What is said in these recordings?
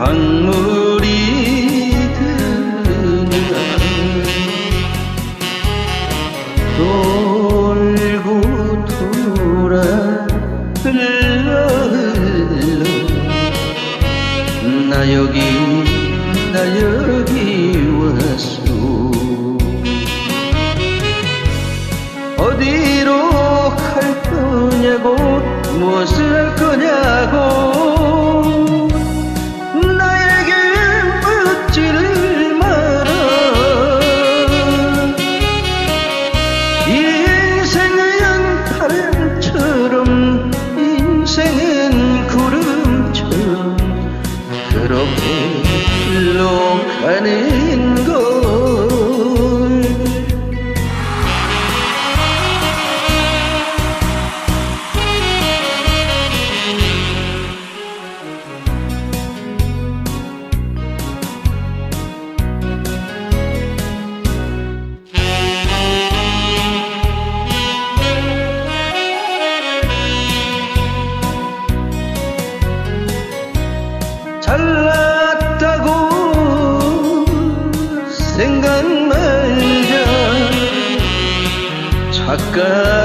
강물이 드냐 돌고 돌아 흘러 흘러 나 여기 나 여기 왔소. 어디로 갈 거냐고 무엇을 인생은 바람처럼 인생은 구름처럼 그렇게 흘러가는 잘났다고 생각 말자 착각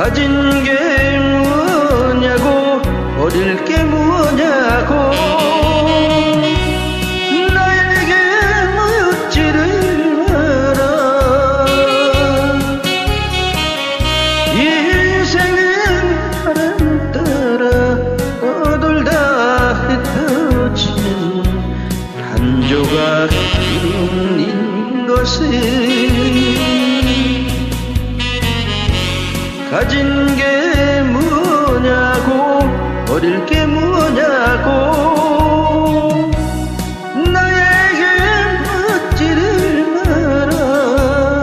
가진 게 뭐냐고 어릴 게 뭐냐고. 나에게 묻지를 마라. 인생은 바람 따라 떠돌다 흩어지는 한 조각 기운인 것을 가진 게 뭐냐고 어릴 게 뭐냐고. 나에게 묻지를 마라.